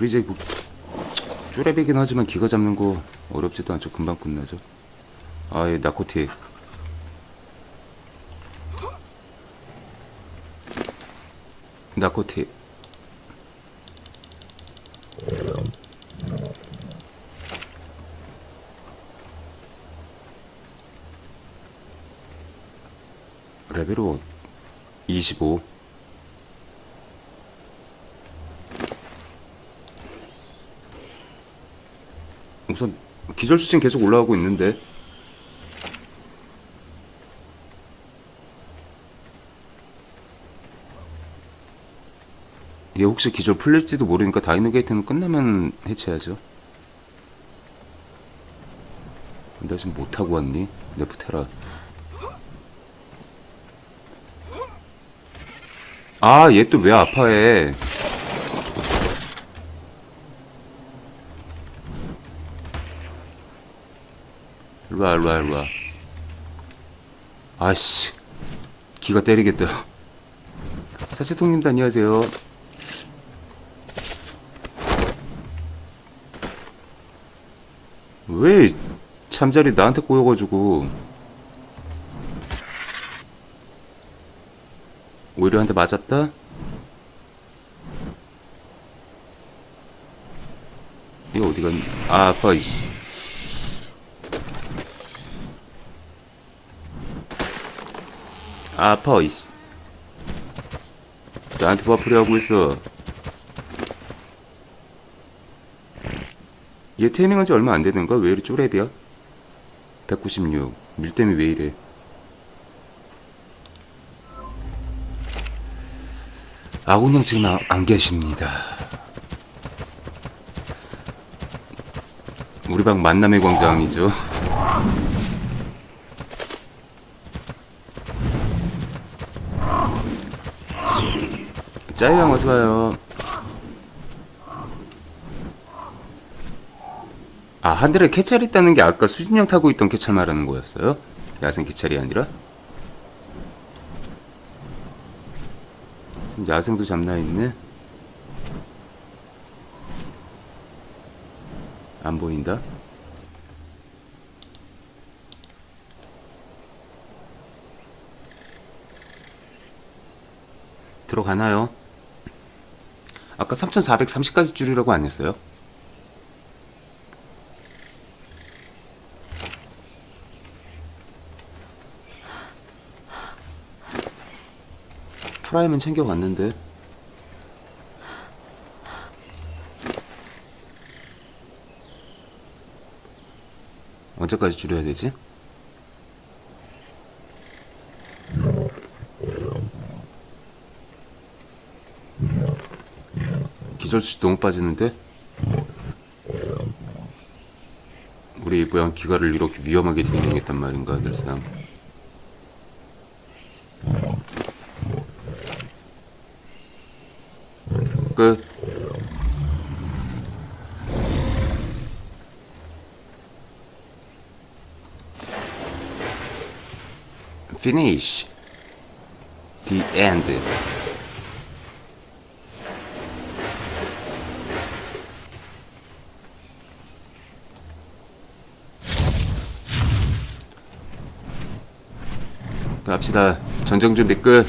브리제 뭐 쪼레비긴 하지만 기가 잡는 거 어렵지도 않죠. 금방 끝나죠. 아예 나코틱. 나코틱. 레벨로 25. 우선 기절 수준 계속 올라가고 있는데 얘 혹시 기절 풀릴지도 모르니까 다이노게이트는 끝나면 해체하죠. 나 지금 못하고 왔니? 네프테라. 아, 얘 또 왜 아파해? 일로와, 일로와, 일로와. 아씨, 기가 때리겠다. 사치통님도 안녕하세요. 왜 잠자리 나한테 꼬여가지고 오히려 한 대 맞았다? 이거 어디 갔니? 아, 아파, 이씨. 아, 아파, 이씨. 나한테 버프리 하고 있어. 얘 테이밍한 지 얼마 안 되는가? 왜 이리 쪼렙이야? 196. 밀댐이 왜 이래? 아군형 지금 안, 안 계십니다. 우리 방 만남의 광장이죠. 짜이형 어서 와요. 아 하늘에 캐찰 있다는 게 아까 수진형 타고 있던 캐찰 말하는 거였어요? 야생 캐찰이 아니라? 야생도 잡나 있네. 안 보인다. 들어가나요? 아까 3430까지 줄이라고 안 했어요? 프라임은 챙겨갔는데 언제까지 줄여야 되지? 기절수 너무 빠지는데? 우리 이부양 기가를 이렇게 위험하게 딩딩했단 말인가 늘상? 끝. Finish 갑시다. 전쟁 준비 끝.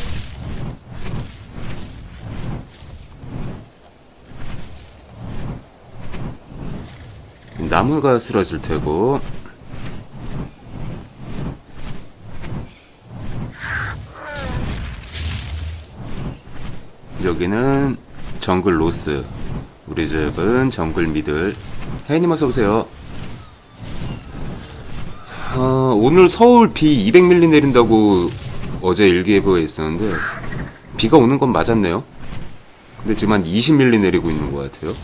나무가 쓰러질 테고. 여기는 정글 로스. 우리 집은 정글 미들. 혜님 어서 오세요 오늘 서울 비 200mm 내린다고 어제 일기예보에 있었는데 비가 오는 건 맞았네요 근데 지금 한 20mm 내리고 있는 것 같아요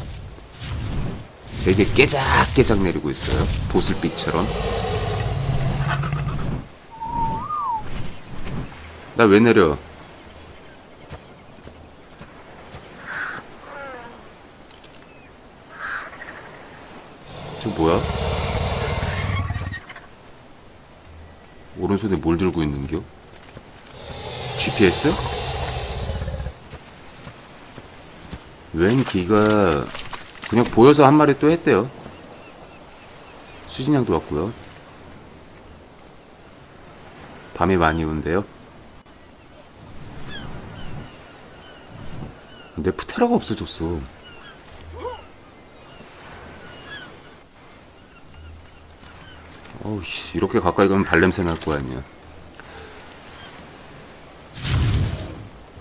되게 깨작깨작 내리고 있어요. 보슬빛처럼. 나 왜 내려? 저 뭐야? 오른손에 뭘 들고 있는겨? GPS? 웬 기가 그냥 보여서 한 마리 또 했대요. 수진양도 왔고요. 밤에 많이 온대요. 근데 푸테라가 없어졌어. 어우, 씨, 이렇게 가까이 가면 발냄새 날 거 아니야.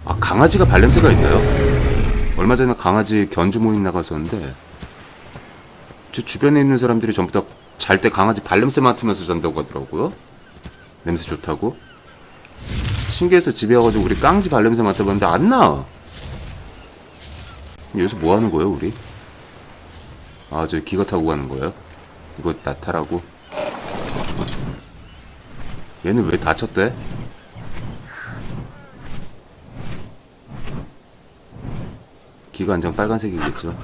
아, 강아지가 발냄새가 있나요? 얼마 전에 강아지 견주 모임 나갔었는데, 제 주변에 있는 사람들이 전부 다 잘 때 강아지 발냄새 맡으면서 잔다고 하더라고요. 냄새 좋다고. 신기해서 집에 와가지고 우리 깡지 발냄새 맡아봤는데 안 나. 여기서 뭐 하는 거예요, 우리? 아, 저 기가 타고 가는 거예요? 이거 나타라고? 얘는 왜 다쳤대? 기가 한장 빨간색이겠죠?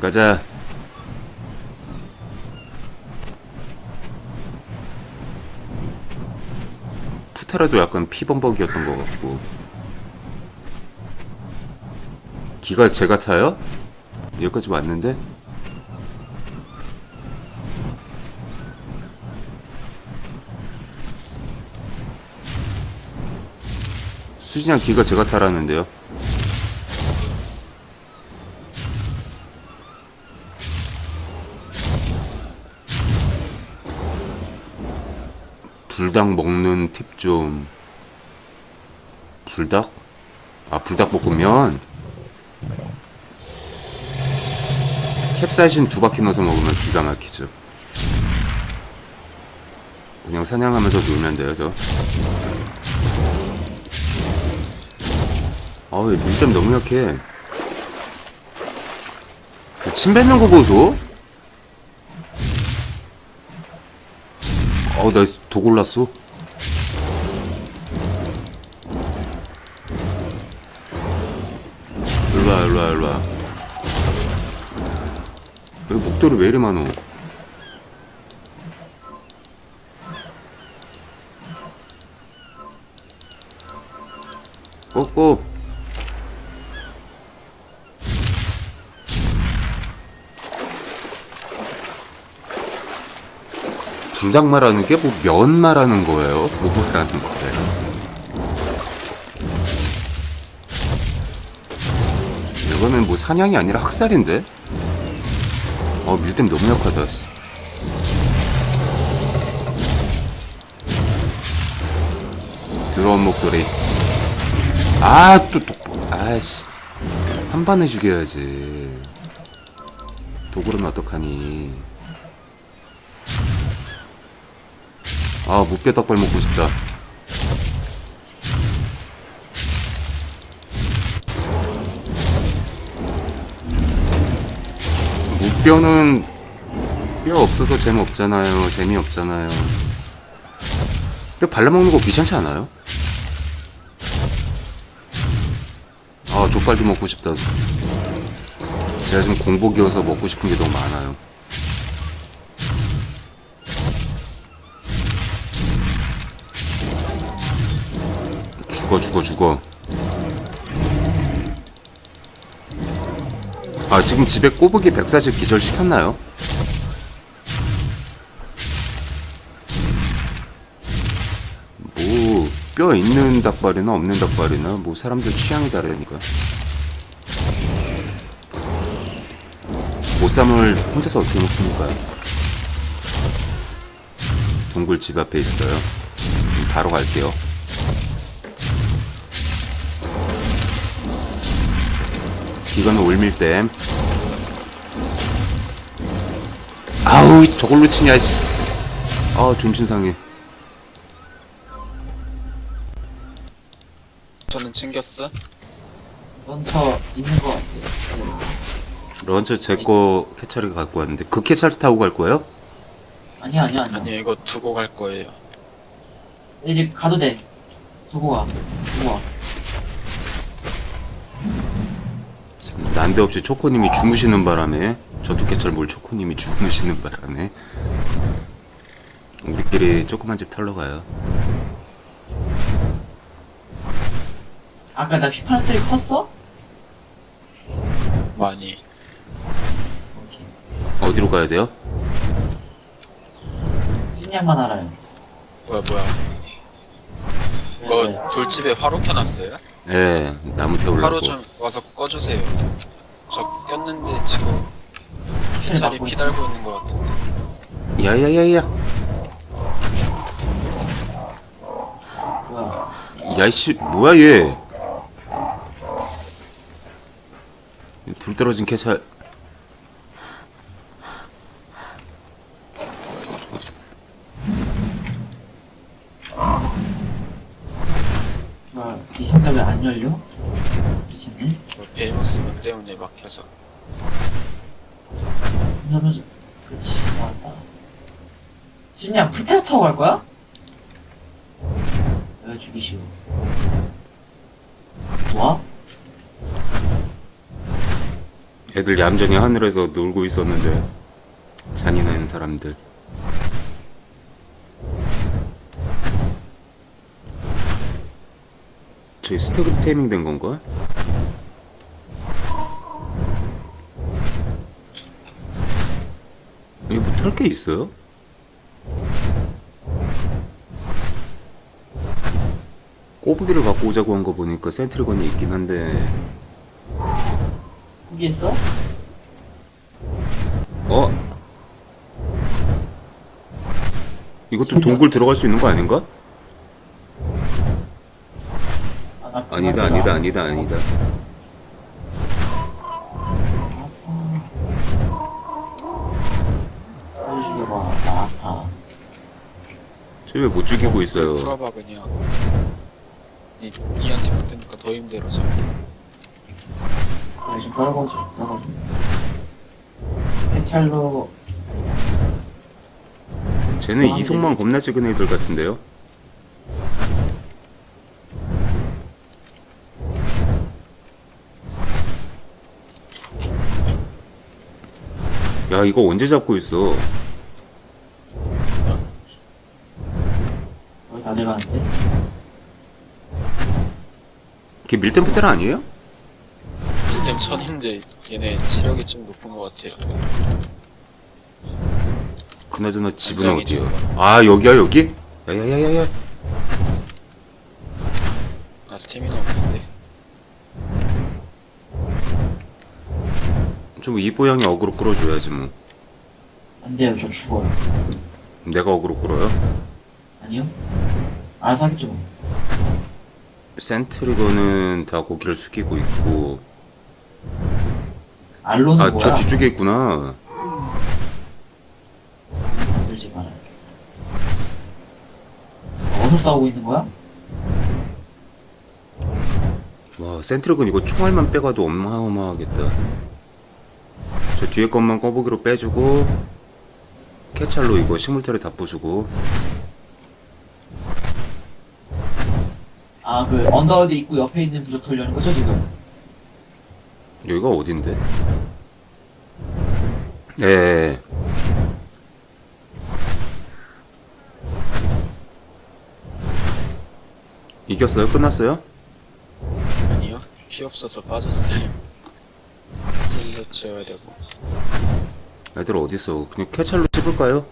가자. 푸테라도 약간 피범벅이었던 것 같고. 기가 제 같아요? 여기까지 왔는데? 수진양 기가 제 같아라는데요? 불닭 먹는 팁 좀. 불닭? 아, 불닭 볶음면? 캡사이신 두 바퀴 넣어서 먹으면 기가 막히죠. 그냥 사냥하면서 놀면 돼요, 저. 아우, 밀점 너무 약해. 침 뱉는 거 보소? 어우, 나도 골랐어. 목도리 왜 이리 많어? 꼬꼬. 불닭 말하는 게 뭐 면 말하는 거예요? 뭐 말하는 거예요? 이거는 뭐 사냥이 아니라 학살인데? 어 밀댐 너무 약하다. 씨. 들어온 목소리. 아또 독보 아씨. 한 반에 죽여야지. 도구는 어떡하니? 아 무뼈 닭발 먹고 싶다 뼈는 뼈 없어서 재미없잖아요. 재미없잖아요. 뼈 발라먹는 거 귀찮지 않아요? 아 족발도 먹고 싶다. 제가 지금 공복이어서 먹고 싶은 게 너무 많아요. 죽어 죽어 죽어 아 지금 집에 꼬부기 140 기절 시켰나요? 뭐 뼈 있는 닭발이나 없는 닭발이나 뭐 사람들 취향이 다르니까 보쌈을 혼자서 어떻게 먹습니까? 동굴 집 앞에 있어요 바로 갈게요 이거는 올밀댐 아우 저걸로 치냐 씨. 아 좀심 상해 저는 챙겼어. 런처 있는 것 같아요. 런처 제거 캐차를 갖고 왔는데 그 캐차를 타고 갈 거예요? 아니야, 아니야, 아니야. 아니 이거 두고 갈 거예요. 이제 가도 돼. 두고 와. 두고 와. 난데없이 초코님이 주무시는 바람에 저두 캐차를 몰 초코님이 주무시는 바람에 우리 저희끼리 조그만 집 털러 가요. 아까 나 피파는 소리 컸어? 많이. 어디로 가야 돼요? 신양만 알아요. 뭐야, 뭐야. 네, 이거 돌집에 화로 켜놨어요? 예, 나무 태우려고. 화로 좀 와서 꺼주세요. 저 꼈는데 지금 막고 피. 달고 있는 것 같은데. 야야야야. 야이씨, 뭐야 얘. 불 떨어진 캐찰. 뭐야? 이 상자 왜 안 열려? 미쳤네. 뭐 베이머스 문 때문에 막혀서. 그러면서 그렇지 나왔다. 신양 프테라 타고 갈 거야? 내가 죽이시오. 뭐? 애들 얌전히 하늘에서 놀고 있었는데 잔인한 사람들. 저기 스태그 테이밍 된 건가? 여기 뭐털게 있어요? 꼬부기를 갖고 오자고 한 거 보니까 센트리건이 있긴 한데 포기했어? 어? 이것도 동굴 들어갈 수 있는 거 아닌가? 아, 아니다. 아니다 아니다 아니다 빨리 죽여봐. 나 아파. 저왜못 죽이고 있어요 풀어봐 그냥. 니, 니한테 붙으니까 더 힘들어 자. 그래 좀 떨궈줘. 떨궈줘. 해찰로 쟤는 이속만 겁나 찍은 애들 같은데요? 야 이거 언제 잡고 있어 거의 다 돼가는데. 걔 밀템프테라 아니에요? 일템 천인데 얘네 치력이 좀 높은 것 같아요. 그나저나 집은 어디야? 아 여기야 여기? 야야야야야 나 스태미나 없는데. 좀 이뽀양이 어그로 끌어줘야지 뭐 안 돼요. 저 죽어요. 내가 어그로 끌어요? 아니요? 알아서 하겠죠. 뭐. 센트리건은 다 고기를 숙이고 있고 알로는 아 뭐야? 저 뒤쪽에 있구나 들지 말아요. 어디서 싸우고 있는 거야? 와 센트리건 이거 총알만 빼가도 어마어마하겠다 저 뒤에 것만 꺼보기로 빼주고 캐찰로 이거 식물털에 다 부수고 아, 그, 언더워드 입구 옆에 있는 부적 털려는 거죠, 지금? 여기가 어딘데? 예 이겼어요? 끝났어요? 아니요. 피 없어서 빠졌어요. 스틸러 채워야 되고. 애들 어딨어 그냥 캐찰로 찝을까요?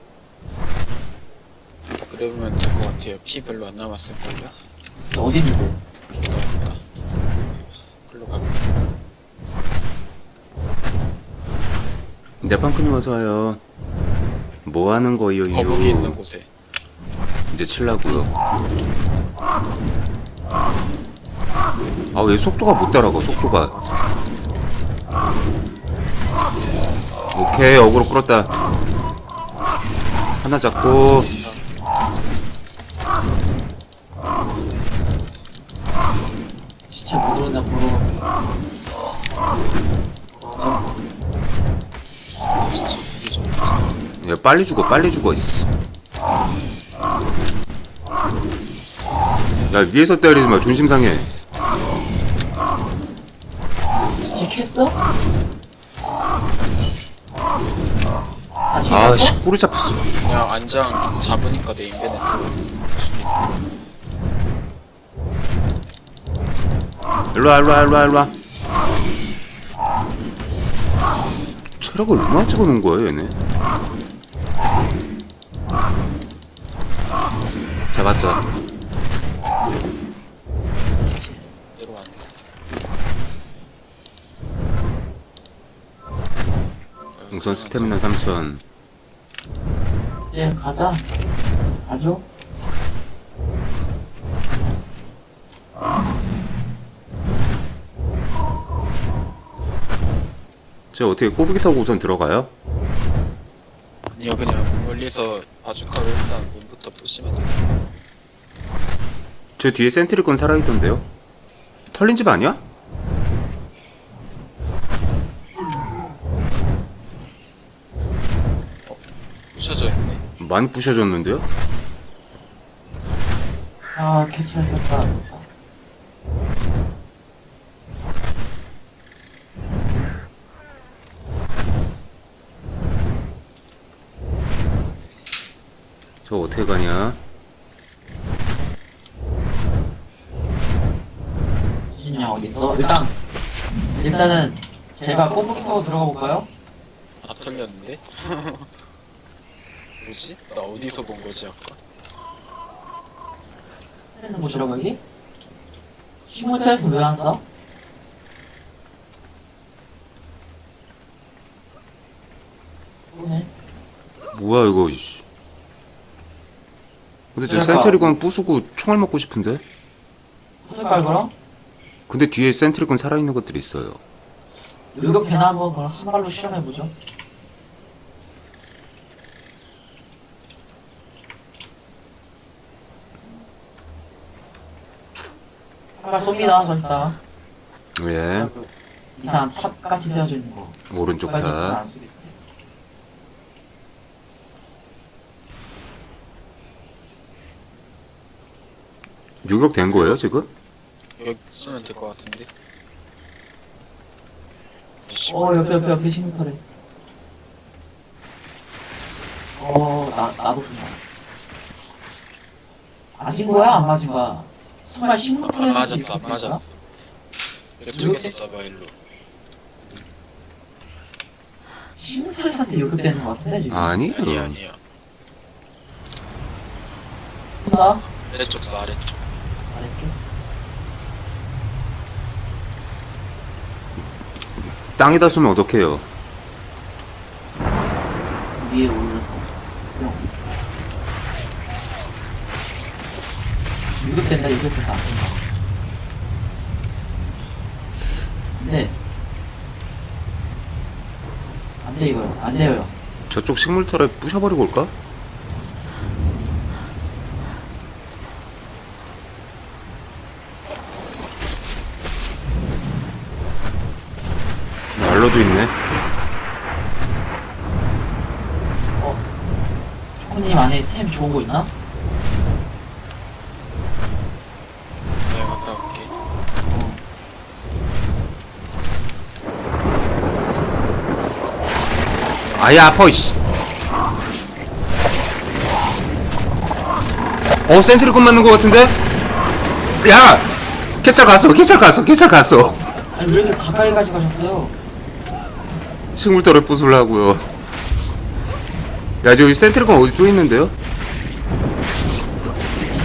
그러면 될 것 같아요. 피 별로 안 남았을걸요? 어디 있는데? 글로. 네방크님 어서와요 뭐 하는 거예요 이요 거북이 있는 곳에. 이제 칠라고요. 아왜 속도가 못 따라가 속도가. 오케이 어그로 끌었다. 하나 잡고 시체 못 오른다, 보러. 야 빨리 죽어 빨리 죽어. 야 위에서 때리지 마 존심 상해. 아, 아씨 꼬리 잡혔어. 그냥 안장 잡으니까 내 인벤에 들어갔어. 일로와 일로와 일로와 일로와. 체력을 얼마나 찍어놓은 거야 얘네? 잡았다. 내려왔네. 우선 스태미나 3000 예, 가자. 가죠? 저 어떻게 꼬부기 타고 우선 들어가요? 아니요 그냥 멀리서 바주카로 일단 문부터 부시면 돼. 저 뒤에 센트리건 살아있던데요? 털린 집 아니야? 많이 부셔졌는데요? 아, 했다. 저 어떻게 가냐? 수진이 어디 있어? 일단, 일단은, 제가 꼬부기 타고 들어가 볼까요? 다 털렸는데? 뭐지? 나 어디서 본 거지 아까? 있는 곳이라고 여기? 시모텔에서 왜 안 써? 뭐야 이거 이씨. 근데 저 그러니까. 센트리건 부수고 총알 먹고 싶은데? 부술까요 그럼? 근데 뒤에 센트리건 살아있는 것들이 있어요 요격되나 한번 그럼 한 발로 실험해보죠. 발 쏩니다, 절다. 예 이상한 탑 같이 세워져 있는 거. 오른쪽 빨리 있으면 탑 안. 유격된 거예요 지금? 여기 쓰면 될 것 같은데? 씨, 어, 옆에, 옆에, 옆에 시민터래. 어, 나, 나도 그냥. 맞은 거야? 안 맞은 거야? 정말 시민터래. 안 맞았어 안 맞았어. 이쪽에서 쏴봐 일로. 시민터레한테 요격되는 거 같은데, 지금. 아니에요 아니 아니야. 쏜다? 아래쪽 쏴 아래쪽. 아래쪽. 땅에다 쏘면 어떡해요 위에 올려서 뿅 유급된다 유급된다 안 된다 네. 안돼 이거요 안 돼요. 저쪽 식물털에 부셔버리고 올까? 난로도 있네. 초코님 안에 템 좋은 거 있나? 내가 갔다 올게. 어. 아예 아파 이씨 어 센트리건 맞는 거 같은데? 야! 캐찰 갔어 캐찰 갔어 캐찰 갔어 아니 왜 이렇게 가까이 가지 가셨어요? 식물털에 부술라고요 야 저기 센트리건 어디 또 있는데요?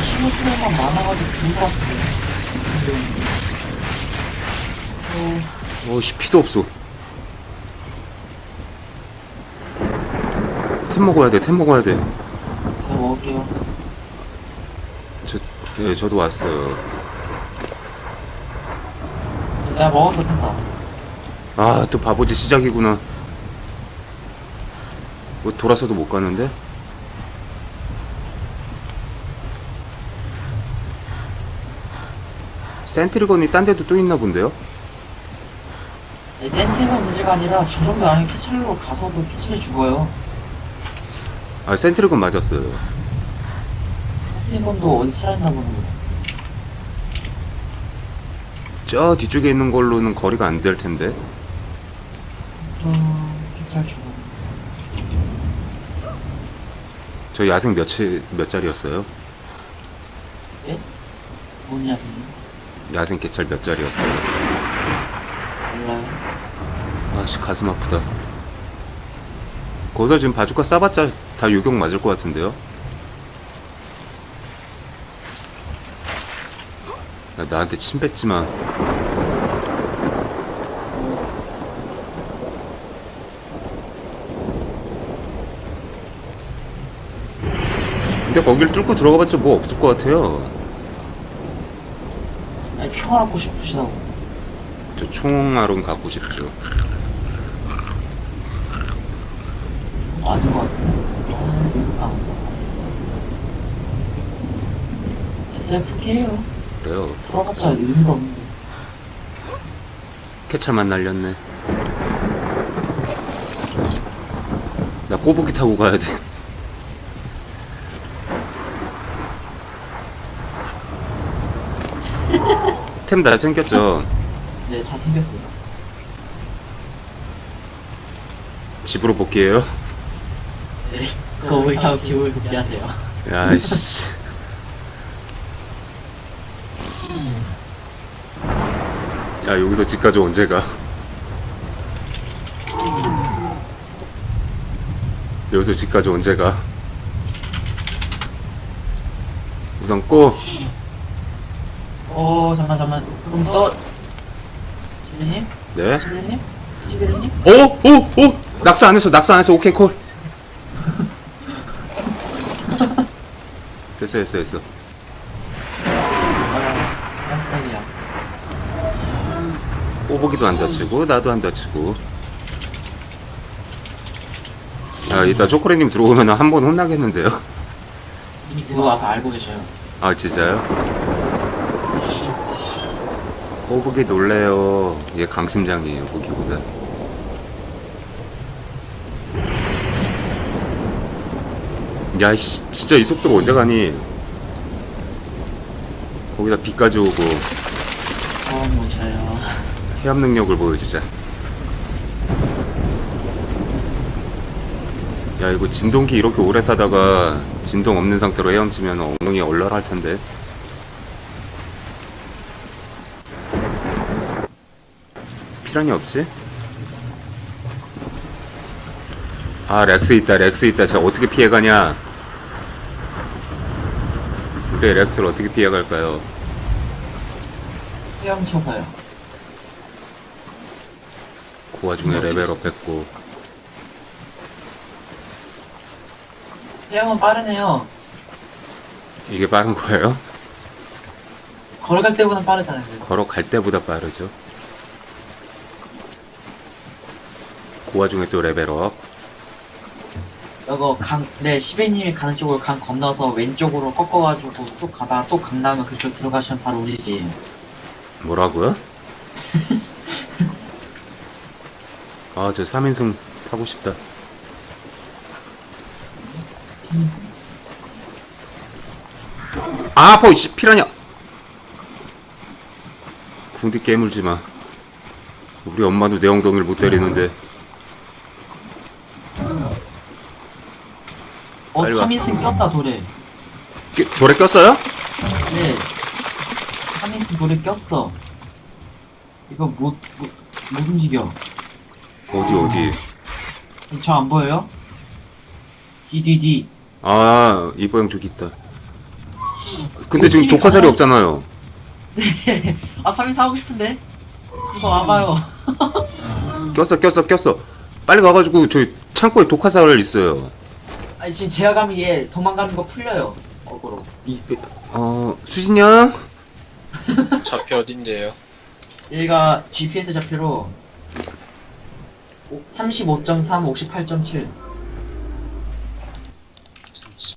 시모트만 많아가지고 죽을 것 같은데 어, 어씨 피도 없어 템 먹어야 돼 템 먹어야 돼 제가 먹을게요 네, 저도 왔어요. 내가 먹었어 텐다 아, 또 바보지 시작이구나. 뭐 돌아서도 못 가는데? 센트리건이 딴 데도 또 있나 본데요? 네, 센트가 문제가 아니라 저 정도 아니면 캐찰로 가서도 캐찰이 죽어요 아, 센트리건 맞았어요. 센트건도 어디 보는 거저 뒤쪽에 있는 걸로는 거리가 안 될 텐데. 어, 캐찰 죽어 저 야생 몇, 채, 몇 짜리였어요? 뭐냐, 야생 개찰 몇 짜리였어요? 몰라요. 아씨 가슴 아프다 거기다 지금 바주카 싸봤자 다 유격 맞을 것 같은데요? 야, 나한테 침 뱉지마 근데 거길 뚫고 들어가봤자 뭐 없을 것 같아요 아니, 총알 갖고 싶으시다고. 저 총알은 갖고 싶죠 맞은 것 같은데. 아, SFK에요. 그래요 들어봤자 의미가 없는데. 캐차만 날렸네. 나 꼬부기 타고 가야 돼. 템 다 생겼죠. 네, 다 생겼어요. 집으로 복귀해요. 네. 그거 왜 그냥 기분을 급비하세요. 야이씨. 야 여기서 집까지 언제 가? 여기서 집까지 언제 가? 우선 꼬. 어, 잠깐, 잠깐. 그럼 또. 시비님? 네. 시비님? 시비님? 오, 오, 오! 낙사 안 했어, 낙사 안 했어. 오케이, 콜. 됐어, 됐어, 됐어. 아, 깜짝이야. 꼬부기도 안 다치고, 나도 안 다치고. 야, 이따 초콜릿님 들어오면 한 번 혼나겠는데요? 이미 들어와서 알고 계셔요. 아, 진짜요? 꼬부기 놀래요. 얘 강심장이에요, 고기보다. 야, 씨, 진짜 이 속도로 언제 가니? 거기다 비까지 오고. 처음 오셔요. 해압 능력을 보여주자. 야 이거 진동기 이렇게 오래 타다가 진동 없는 상태로 헤엄치면 엉덩이 얼얼할 텐데. 피란이 없지? 아 렉스 있다 렉스 있다 저 어떻게 피해가냐 우리 렉스를 어떻게 피해갈까요 헤엄쳐서요. 그 와중에 레벨업 했고 헤엄은 빠르네요. 이게 빠른 거예요? 걸어갈 때보다 빠르잖아요. 걸어갈 때보다 빠르죠. 그 와중에 또 레벨업. 이거 강, 네, 시베님이 가는 쪽으로 강 건너서 왼쪽으로 꺾어가지고 쭉 가다가 또강 나오면 그쪽 들어가시면 바로 우리 집. 뭐라고요? 아, 저 3인승 타고 싶다. 아, 아파, 이씨, 피라냐! 궁디 깨물지 마. 우리 엄마도 내 엉덩이를 못 때리는데. 어, 빨리 와. 3인승 꼈다, 돌에. 깨, 돌에 꼈어요? 네. 3인승 돌에 꼈어. 이거 못, 못, 못 움직여. 어디, 어디. 저 안 보여요? DDD. 아, 이뻐형 저기 있다. 근데 지금 독화살이 없잖아요. 아, 3인승 하고 싶은데? 이거 와봐요. 꼈어, 꼈어, 꼈어. 빨리 가가지고 저희 창고에 독화살 있어요. 아니, 지금 제어감이 얘 도망가는 거 풀려요. 어그로. 이, 어, 수진양? 좌표 어딘데요? 얘가 GPS 좌표로 35.3, 58.7.